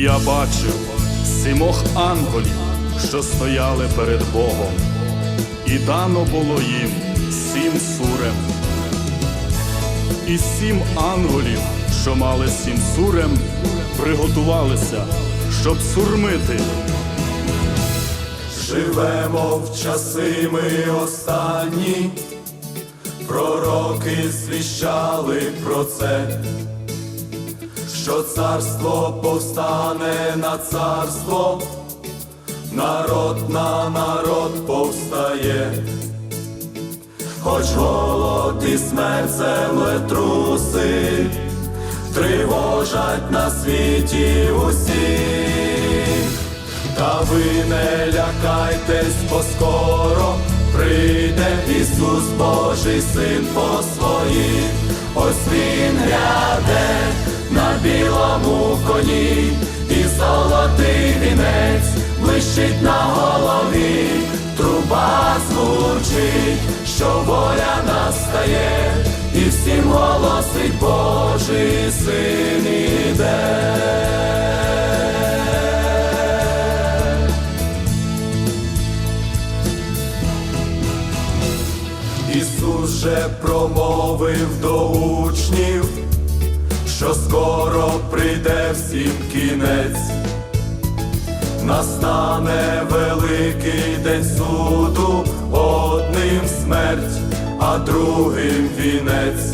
я бачив сімох ангелів, що стояли перед Богом, і дано було їм сім сурем. І сім ангелів, що мали сім сурем, приготувалися, щоб сурмити. Живемо в часи ми останні, пророки звіщали про це, що царство повстане на царство, народ на народ повстає, хоч голод і смерть землетруси тривожать на світі усіх. Та ви не лякайтесь, бо скоро прийде Ісус Божий Син по своїх, ось він гряде на білому коні, і золотий вінець блищить на голові, труба звучить, що воля настає, і всім голосить Божий син іде. Ісус же промовив до учнів, що скоро прийде всім кінець, настане великий день суду, одним смерть, а другим вінець.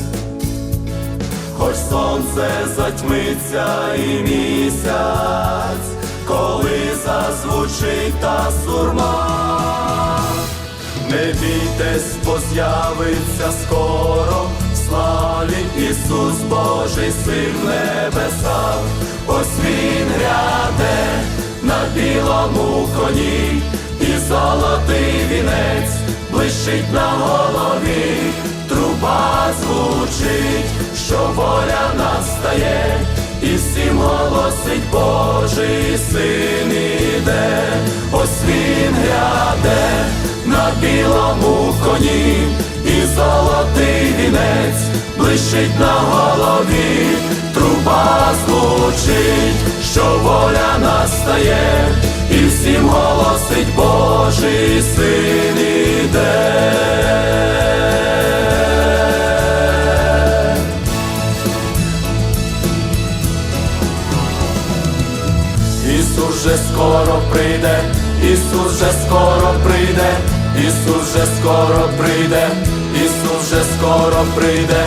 Хоч сонце затьмиться і місяць, коли зазвучить та сурма. Не бійтесь, бо з'явиться скоро в славі Ісус Божий син в небесах, ось він гряде на білому коні, і золотий вінець блищить на голові, труба звучить, що воля настає, і всім голосить Божий син іде, ось він гряде на білому коні, блищить на голові, труба звучить, що воля настає, і всім голосить Божий син іде. Ісус же скоро прийде, Ісус же скоро прийде, Ісус же скоро прийде, Ісус же скоро прийде,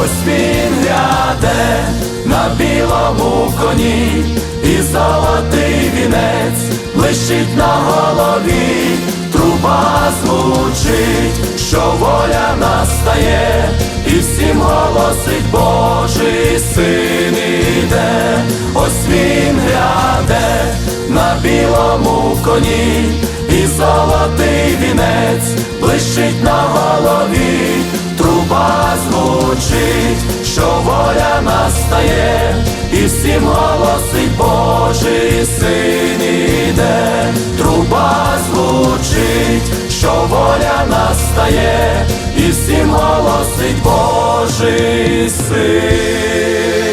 ось він гряде на білому коні, і золотий вінець блищить на голові, труба звучить, що воля настає, і всім голосить Божий син іде, ось він гряде на білому коні, і золотий вінець блищить на голові, труба звучить, що воля настає, і всім голосить Божий син іде, труба звучить, що воля настає, і всім голосить Божий син.